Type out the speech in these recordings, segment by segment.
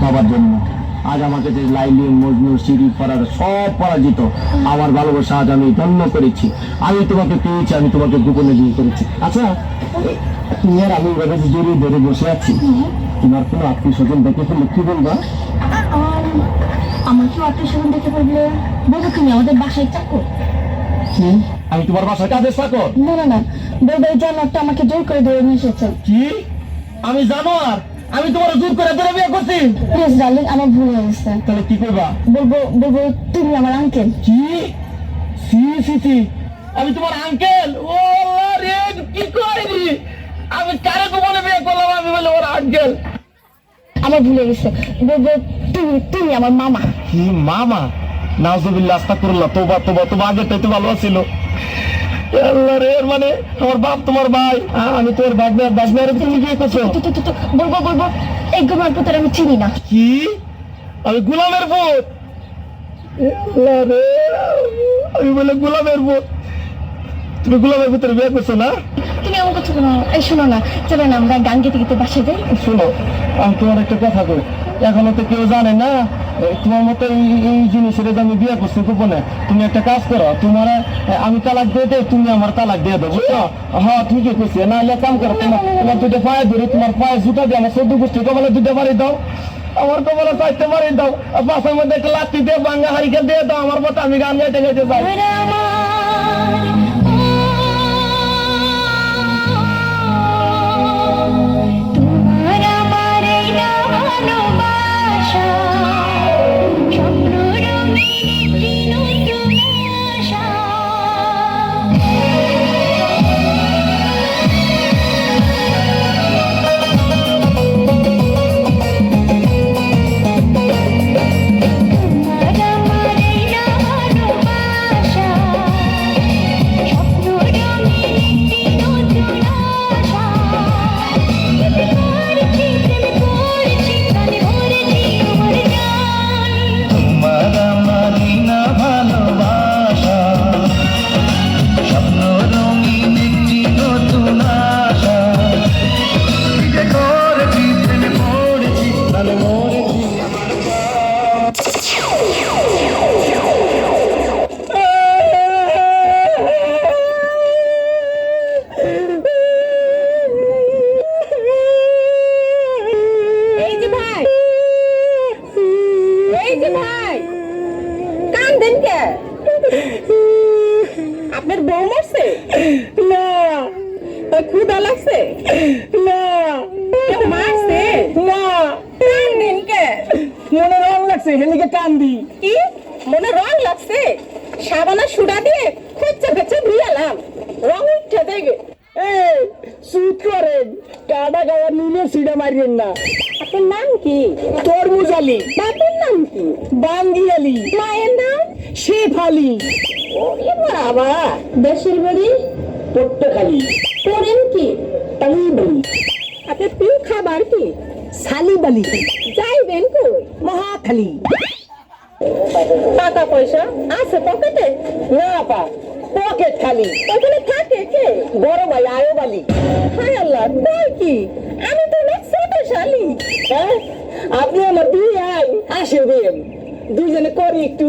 খাবার জন্য। আজ আমার কাছে লাইলি মজনু সিঁড়ি পড়ার সব পরাজিত। আমার ভালোবাসা আজ আমি ধন্য করেছি। আমি তোমাকে পেয়েছি আমি তোমাকে গোপনে বিয়ে করেছি। আচ্ছা তুমি আর আমি এভাবে যে জড়িয়ে ধরে বসে আছি তোমার কোনো আত্মীয় স্বজন দেখে ফেললে কি বলবা? আমার আত্মীয় স্বজন দেখে তুমি আমাদের বাসায় চাকর? কি? আমি তোমার বাসায় চাকর? না না না বলব এই জানোয়ারটা আমাকে জোর করে ধরে নিয়ে এসেছে। কি? আমি জানো আর আমি তোমার জোর করে ধরে বিয়ে করছি। প্লিজ ডার্লিং আমার ভুল হয়ে গেছে তাহলে কি করবা? বলব বলব তুমি আমার আঙ্কেল কি? C C C. আমি তোমার আঙ্কেল ও রে কি করিনি আমি কারে গোপনে বিয়ে করলাম? আমি বলে ওর আঙ্কেল আমার ভুলে গেছে। বলব তুমি তুমি আমার মামা। কি মামা? নাজুবিল্লাহ আস্তাগফিরুল্লাহ তোবা তোবা তোবা আগেরটাই তো ভালো ছিল আল্লাহ রে মানে আমার বাপ তোমার ভাই। আমি তোর বাগনা বাগনার তুমি বিয়ে করছ বলব বলব এই গোমার পুত্র আমি চিনি না। কি? আমি গোলামের পুত আল্লাহ রে আমি বলে গোলামের পুত তুমি গোলামের পুত্রের বিয়ে করছ না? তুমি আমার কথা শোনো এই শোনো না চলো না আমরা গান গেতে গেতে বাসায় যাই। শোনো আমি তোমার একটা কথা কই। এখনও তো কেউ জানে না তোমার মতো এই জিনিসের যে আমি বিয়ে করছি, গোপনে, তুমি একটা কাজ করো, তোমার আমি তালাক দিয়ে দেয় তুমি আমার তালাক দিয়ে দেবো হ্যাঁ ঠিকই কইছি না হলে কাম করো, তোমার তোমার দুটো পায়ে ধরে তোমার পায়ে জুতা দিয়ে আমার চোদ্দ গোষ্ঠী কপালে দুটো বাড়ি দাও, আমার কপালে চাইতে বাড়ি দাও বাসের মধ্যে একটা লাত্তি দিয়ে বাঙ্গা হারিকে দিয়ে দাও, আমার মতো আমি গান গাইতে গাইতে যাই। মরছে? না। ক্ষুদা লাগছে? না। কেউ মারছে? না। মনে রং লাগছে হেলিকে কান্দি কি? মনে রং লাগছে? সাবানা সুডা দিয়ে খুঁজছে খুঁজছে ধুয়ালাম রং উঠে দেখে করেন। সিডা মারিয়েন না। আপনার নাম কি? তরমুজ আলী। বাপের নাম কি? বাঙ্গি আলী। মায়ের নাম? শেফ আলী। বাবা দেশের বাড়ি পট্টখালী। করেন কি? তালিবালি। আপনার প্রিয় খাবার কি? সালিবালি। যাইবেন কই? মহাখালী। টাকা পয়সা আছে পকেটে? না পা, পকেট খালি। ওখানে থাকে কে? বড় ভাই, আয়ো বালি হায় আল্লাহ তাই কি? আমি তো অনেক ছোটশালী হ্যাঁ? আপনি আমার বিয়ে আই আসে দুজনে করি একটু।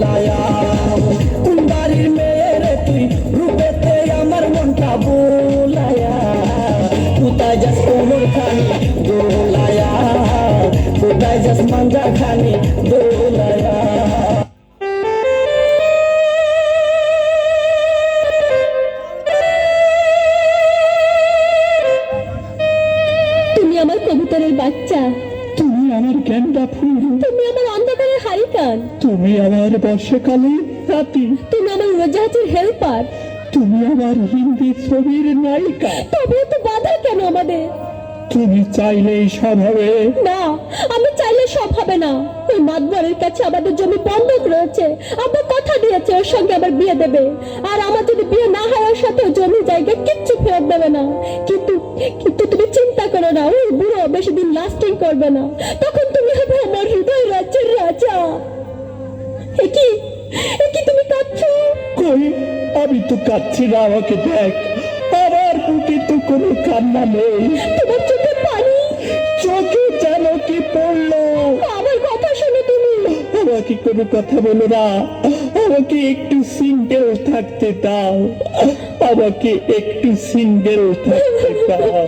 তুমি আমার অন্ধকারের হারিকান। তুমি আমার বর্ষাকালে হাতি। তুমি আমার উড়োজাহাজের হেল্পার। তুমি আমার হিন্দি ছবির নায়িকা। তবে তো বাধা কেন আমাদের? তুমি চাইলেই সব হবে। না আমি চাইলে সব হবে না। ওই মাতবরের কাছে আমাদের জমি বন্ধক রয়েছে। আব্বা কথা দিয়েছে ওর সঙ্গে আমার বিয়ে দেবে। আর আমার যদি বিয়ে না হয় ওর সাথে জমি জায়গা কিচ্ছু ফেরত দেবে না। কিন্তু কিন্তু তুমি চিন্তা করো না ওই বুড়ো বেশি দিন লাস্টিং করবে না। তখন তুমি হবে আমার হৃদয় রাজ্যের রাজা। কি? কি তুমি কাঁদছো? কই? আমি তো কাচ্ছি না আমাকে দেখ। আমার বুকে তো কোনো কান্না নেই। তোমার চোখে পানি? চোখে যেন কি পড়ল? আমার কথা শোনো তুমি। আমাকে কোনো কথা বলো না। আমাকে একটু সিঙ্গেল থাকতে দাও। আমাকে একটু সিঙ্গেল থাকতে দাও।